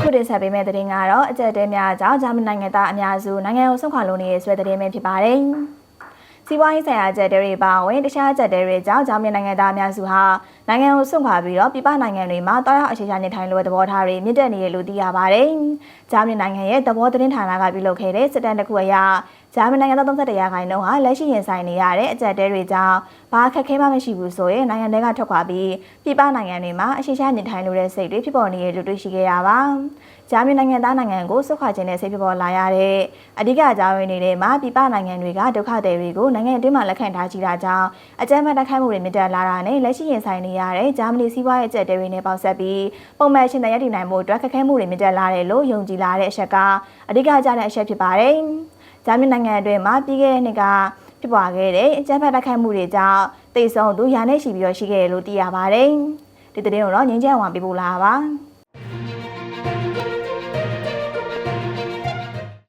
ခုတင်ဆက်ပေးမယ့်သတင်းကတော့အကြက်တဲများကြောင့်ဂျာမနီနိုင်ငံသားအများစုနိုင်ငံကိုဆွန့်ခွာလို့နေတဲ့ဆွဲသတင်းပဲဖြစ်ပါတယ်။စီးပွားရေးဆိုင်ရာအကြက်တဲတွေပါဝင်တခြားအကြက်တဲတွေကြောင့်ဂျာမနီနိုင်ငံသားအများစုဟာနိုင်ငံကိုဆွန့်ခွာပြီးတော့ပြည်ပနိုင်ငံတွေမှာတောက်ရောက်အခြေချနေထိုင်လို့သဘောထားတွေမြင့်တက်နေရလို့သိရပါတယ်။ဂျာမနီနိုင်ငံရဲ့သဘောသတင်းဌာနကပြုလုပ်ခဲ့တဲ့စစ်တမ်းတစ်ခုအရ ဂျာမနီနိုင်ငံသား31ရာခိုင်နှုန်းဟာလက်ရှိရင်ဆိုင်နေရတဲ့အကြက်တဲတွေကြောင့်ဘာအခက်အခဲမှမရှိဘူးဆိုရင်နိုင်ငံတွေကထွက်ခွာပြီးပြည်ပနိုင်ငံတွေမှာအခြေချနေထိုင်လို့တဲ့စိတ်တွေဖြစ်ပေါ်နေရလို့တွေ့ရှိခဲ့ရပါ။ဂျာမနီနိုင်ငံသားနိုင်ငံကိုဆွတ်ခွာခြင်းနဲ့စိတ်ဖြစ်ပေါ်လာရတဲ့အဓိကအကြောင်းရင်းတွေမှာပြည်ပနိုင်ငံတွေကဒုက္ခသည်တွေကိုနိုင်ငံအတွင်းမှာလက်ခံထားကြတာကြောင့်အကြမ်းဖက်တိုက်ခိုက်မှုတွေမြင့်တက်လာတာနဲ့လက်ရှိရင်ဆိုင်နေရတဲ့ဂျာမနီစီးပွားရေးအကျပ်တဲတွေနဲ့ပေါက်ဆက်ပြီးပုံမှန်ရှင်သန်ရည်တည်နိုင်မှုအတွက်ခက်ခဲမှုတွေမြင့်တက်လာတယ်လို့ယုံကြည်လာတဲ့အချက်ကအဓိကကျတဲ့အချက်ဖြစ်ပါတယ်။ ဂျာမနီနိုင်ငံအတွင်းမှာပြီးခဲ့တဲ့နှစ်ကဖြစ်ပွားခဲ့တဲ့အကြမ်းဖက်တိုက်ခိုက်မှုတွေကြောင့်တိတ်ဆုံးသူရာနဲ့ရှိပြီးတော့ရှိခဲ့တယ်လို့သိရပါတယ်။ဒီတဲ့တင်ကိုတော့ငင်းချမ်းဝံပေးပို့လာပါ။